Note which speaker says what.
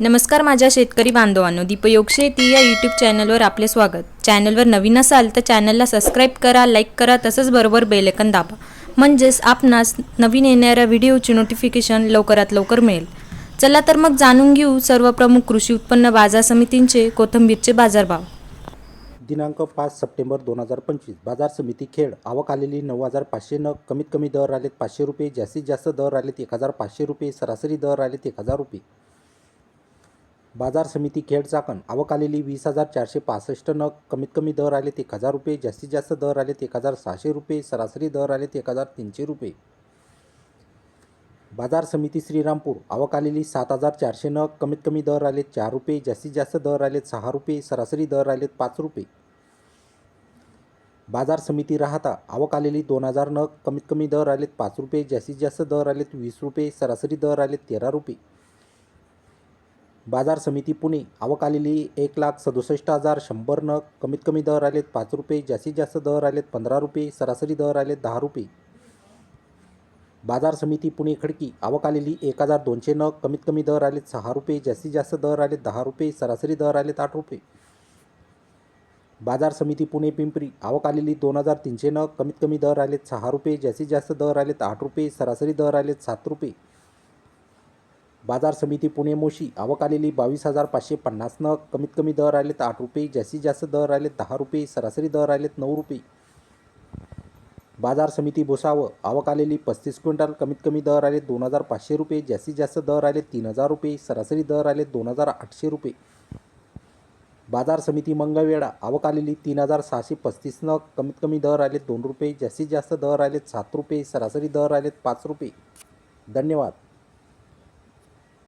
Speaker 1: नमस्कार माझ्या शेतकरी बांधवांनो दीपयोग शेती या यूट्यूब चॅनलवर आपले स्वागत. चॅनलवर नवीन असाल तर चॅनलला सबस्क्राईब करा लाईक करा तसंच बरोबर बेलेकन दाबा. म्हणजेच आपणास नवीन येणाऱ्या व्हिडिओची नोटिफिकेशन लवकरात लवकर मिळेल. चला तर मग जाणून घेऊ सर्व प्रमुख कृषी उत्पन्न बाजार समितींचे कोथिंबीरचे बाजारभाव.
Speaker 2: दिनांक पाच सप्टेंबर दोन हजार पंचवीस बाजार समिती खेड. आवक आलेली नऊ हजार पाचशे नग कमीत कमी दर आलेत पाचशे रुपये जास्तीत जास्त दर आलेत एक हजार पाचशे रुपये सरासरी दर आलेत एक हजार रुपये. बाजार समिती खेड चाकण. आवक आलेली वीस हजार चारशे पासष्ट नग. कमीत कमी दर आलेत एक हजार रुपये. जास्तीत जास्त दर आलेत एक हजार सहाशे रुपये. सरासरी दर आलेत एक हजार तीनशे रुपये. बाजार समिती श्रीरामपूर. आवक आलेली सात हजार चारशे नग. कमीत कमी दर आलेत चार रुपये. जास्तीत जास्त दर आलेत सहा रुपये. सरासरी दर आलेत पाच रुपये. बाजार समिती राहता. आवक आलेली दोन हजार नग. कमीत कमी दर आलेत पाच रुपये. जास्तीत जास्त दर आलेत वीस रुपये. सरासरी दर आलेत तेरा रुपये. बाजार समिती पुणे. आवक आलेली एक लाख सदुसष्ट हजार शंभर नग. कमीत कमी दर आलेत पाच रुपये. जास्तीत जास्त दर आलेत पंधरा रुपये. सरासरी दर आलेत दहा रुपये. बाजार समिती पुणे खडकी. आवक आलेली एक हजार दोनशे नग. कमीत कमी दर आलेत सहा रुपये. जास्तीत जास्त दर आलेत दहा रुपये. सरासरी दर आलेत आठ रुपये. बाजार समिती पुणे पिंपरी. आवक आलेली दोन हजार तीनशे नग. कमीत कमी दर आलेत सहा रुपये. जास्तीत जास्त दर आलेत आठ रुपये. सरासरी दर आलेत सात रुपये. बाजार समिती पुणे मोशी आवक आलेली बावीस हजार पाचशे पन्नास नग कमीत कमी दर आलेत आठ रुपये जास्तीत जास्त दर आलेत दहा रुपये सरासरी दर आलेत नऊ रुपये. बाजार समिती भुसावळ आवक आलेली पस्तीस क्विंटल कमीत कमी दर आले दोन हजार पाचशे रुपये जास्तीत जास्त दर आले तीन हजार रुपये सरासरी दर आले दोन हजार आठशे रुपये. बाजार समिती मंगळवेढा आवक आलेली तीन हजार सहाशे पस्तीस नग कमीत कमी दर आले दोन रुपये जास्तीत जास्त दर आलेत सात रुपये सरासरी दर आलेत पाच रुपये. धन्यवाद.